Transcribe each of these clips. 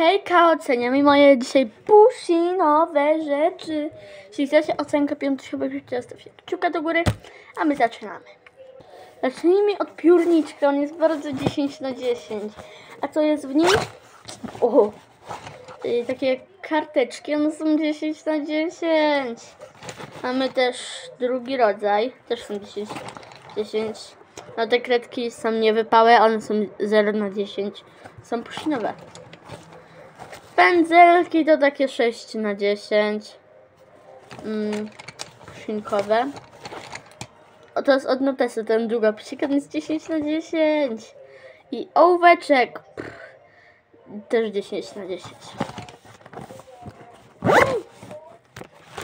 Hejka, oceniamy moje dzisiaj pusinowe rzeczy. Jeśli chcecie ocenkę piątosiowego życia, zostawcie kciuka do góry, a my zaczynamy. Zacznijmy od piórniczka, on jest bardzo 10 na 10. A co jest w nim? O, y, takie karteczki, one są 10 na 10. Mamy też drugi rodzaj, też są 10 10. No te kredki są niewypałe, one są 0 na 10. Są pusinowe. Pędzelki to takie 6 na 10. Mm, pusinkowe. O, to jest od notesu, ten długopisik, on jest 10 na 10. I ołóweczek. Też 10 na 10.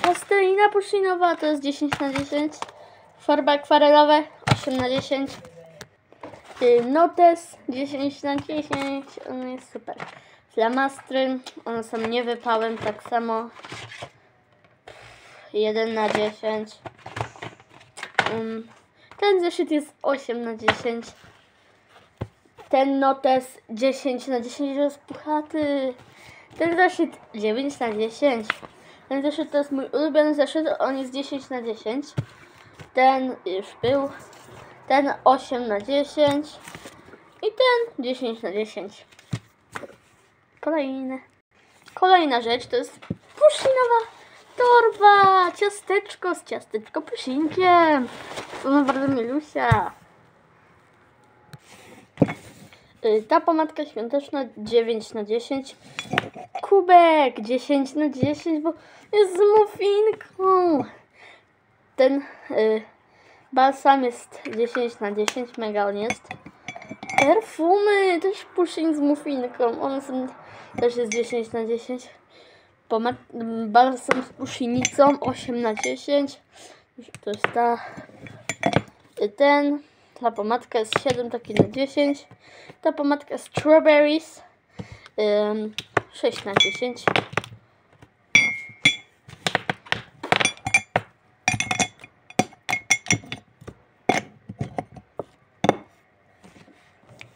Pastelina puszinowa to jest 10 na 10. Farby akwarelowe 8 na 10. Y, Notes 10 na 10. On jest super. Flamastry, one są niewypałem tak samo. 1 na 10. Um, ten zeszyt jest 8 na 10. Ten notes 10 na 10 jest puchaty. Ten zeszyt 9 na 10. Ten zeszyt to jest mój ulubiony zeszyt, on jest 10 na 10. Ten już był. Ten 8 na 10. I ten 10 na 10. Kolejny. Kolejna rzecz to jest pushinowa torba. Ciasteczko z ciasteczko pusinkiem. Ona bardzo milusia. Y, Ta pomadka świąteczna 9 na 10. Kubek 10 na 10, bo jest z muffinką. Ten y, balsam jest 10 na 10, mega on jest. Perfumy, też pushing z muffinką. One są też jest 10 na 10. Pomad balsam z puszynicą 8 na 10. To jest ta. y, Ten. Ta pomadka jest 7 taki na 10. Ta pomadka strawberries. Ym, 6 na 10.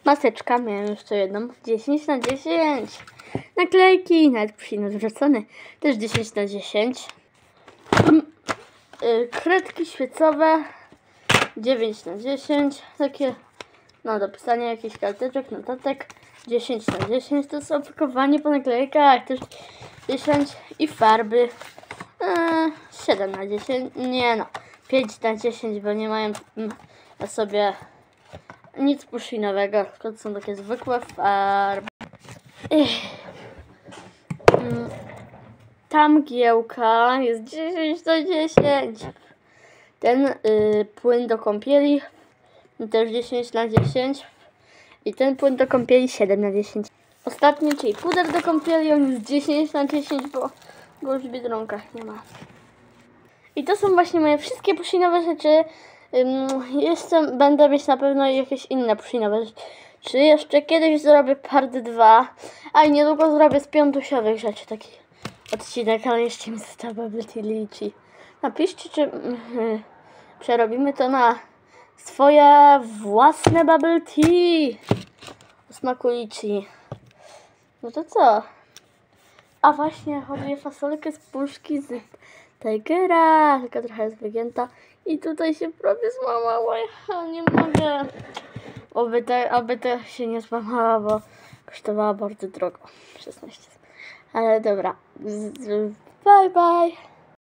Maseczka, miałem jeszcze jedną. 10 na 10. Naklejki, nawet przyjemno zwrócone. Też 10 na 10. Mm, y, Kredki świecowe. 9 na 10. Takie, no do pisania jakichś karteczek, notatek. 10 na 10 to jest opakowanie po naklejkach. Też 10 i farby. Eee, 7 na 10. Nie no. 5 na 10, bo nie mają mm, na sobie nic puszynowego, tylko to są takie zwykłe farby. Mm, Ta mgiełka jest 10 na 10. Ten y, płyn do kąpieli też 10 na 10. I ten płyn do kąpieli 7 na 10. Ostatni, czyli puder do kąpieli, on jest 10 na 10, bo go już w Biedronkach nie ma. I to są właśnie moje wszystkie pushinowe rzeczy. Jeszcze będę mieć na pewno jakieś inne rzeczy. Czy jeszcze kiedyś zrobię part 2, a niedługo zrobię z piątusiowych rzeczy taki odcinek, ale jeszcze mi została bubble tea liczy. Napiszcie, czy mm, przerobimy to na swoje własne bubble tea o smaku liczy. No to co? A właśnie, hoduje fasolkę z puszki z Tigera, tylko trochę jest wygięta. I tutaj się prawie złamała, ja nie mogę. Oby, te, oby to się nie złamała, bo kosztowała bardzo drogo. 16. Ale dobra. Bye bye.